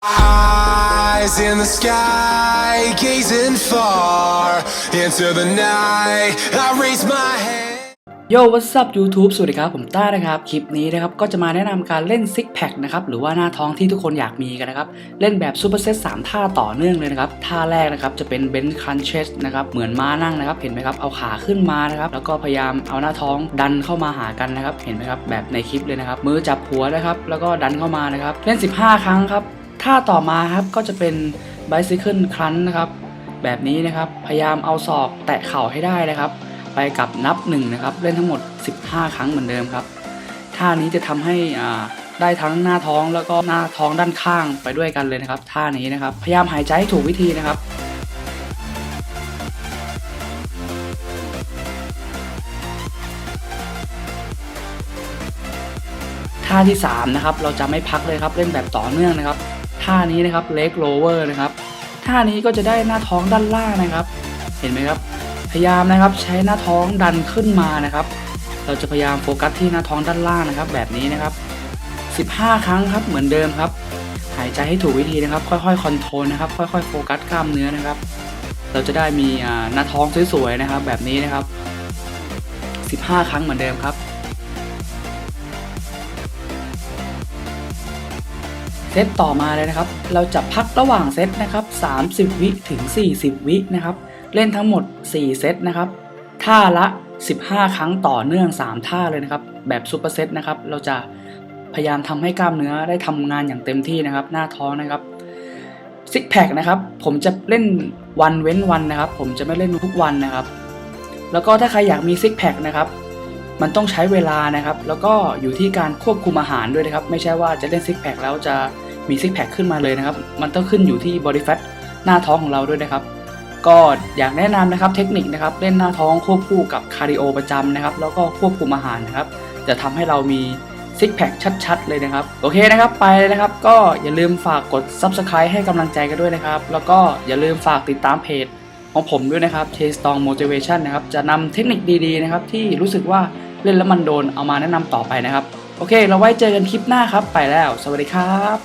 Eyes in the sky, gazing far into the night. I raise my hand. โย what's up YouTube สวัสดีครับ ผมต้านะครับ คลิปนี้นะครับ ก็จะมาแนะนำการเล่นซิกแพคนะครับ หรือว่าหน้าท้องที่ทุกคนอยากมีกันนะครับ เล่นแบบซูเปอร์เซต3ท่าต่อเนื่องเลยนะครับ ท่าแรกนะครับ จะเป็นเบนคันเชสนะครับ เหมือนม้านั่งนะครับ เห็นไหมครับ เอาขาขึ้นมานะครับ แล้วก็พยายามเอาหน้าท้องดันเข้ามาหากันนะครับ เห็นไหมครับ แบบในคลิปเลยนะครับ มือจับหัวนะครับ แล้วก็ดันเข้ามานะครับ เล่น 15 ครั้งครับ ท่าต่อมาครับก็จะเป็น bicycle crunch นะครับ แบบนี้นะครับพยายามเอาศอกแตะเข่าให้ได้นะครับ ไปกับนับหนึ่งนะครับเล่นทั้งหมด 15 ครั้งเหมือนเดิมครับท่านี้จะทำให้อ่าได้ทั้งหน้าท้องแล้วก็หน้าท้องด้านข้างไปด้วยกันเลยนะครับ ท่านี้นะครับ พยายามหายใจให้ถูกวิธีนะครับท่าที่3นะครับเราจะไม่พักเลยครับเล่นแบบต่อเนื่องนะครับ ท่านี้นะครับเล็กโลเวอร์นะครับท่านี้ก็จะได้หน้าท้องด้านล่างนะครับ เห็นไหมครับ พยายามนะครับใช้หน้าท้องดันขึ้นมานะครับ เราจะพยายามโฟกัสที่หน้าท้องด้านล่างนะครับ แบบนี้นะครับ 15 ครั้งครับเหมือนเดิมครับ หายใจให้ถูกวิธีนะครับ ค่อยๆคอนโทรลนะครับค่อยๆโฟกัสกล้ามเนื้อนะครับ เราจะได้มีหน้าท้องสวยๆนะครับ แบบนี้นะครับ 15 ครั้งเหมือนเดิมครับ ตต่อมาเลยนะครับ เราจะพักระหว่างเซตนะครับ 30 วิถึง 40 วินะครับ เล่นทั้งหมด 4 เซตนะครับ ท่าละ 15 ครั้งต่อเนื่อง 3 ท่าเลยนะครับ แบบซูเปอร์เซตนะครับ เราจะพยายามทำให้กล้ามเนื้อได้ทำงานอย่างเต็มที่นะครับ หน้าท้องนะครับซิกแพคนะครับ ผมจะเล่นวันเว้นวันนะครับ ผมจะไม่เล่นทุกวันนะครับ แล้วก็ถ้าใครอยากมีซิกแพคนะครับ มันต้องใช้เวลานะครับ แล้วก็อยู่ที่การควบคุมอาหารด้วยนะครับ ไม่ใช่ว่าจะเล่นซิกแพคแล้วจะ มีซิกแพคขึ้นมาเลยนะครับ มันต้องขึ้นอยู่ที่บอดี้แฟทหน้าท้องของเราด้วยนะครับ ก็อยากแนะนำนะครับเทคนิคนะครับเล่นหน้าท้องควบคู่กับคาร์ดิโอประจำนะครับ แล้วก็ควบคุมอาหารนะครับ จะทำให้เรามีซิกแพคชัดๆ เลยนะครับ โอเคนะครับ ไปเลยนะครับ ก็อย่าลืมฝากกด Subscribe ให้กำลังใจกันด้วยนะครับ แล้วก็อย่าลืมฝากติดตามเพจของผมด้วยนะครับ c h a s t o n g Motivation นะครับ จะนำเทคนิคดีๆ นะครับ ที่รู้สึกว่าเล่นแล้วมันโดนเอามาแนะนำต่อไปนะครับ โอเค เราไว้เจอกันคลิปหน้าครับ ไปแล้ว สวัสดีครับ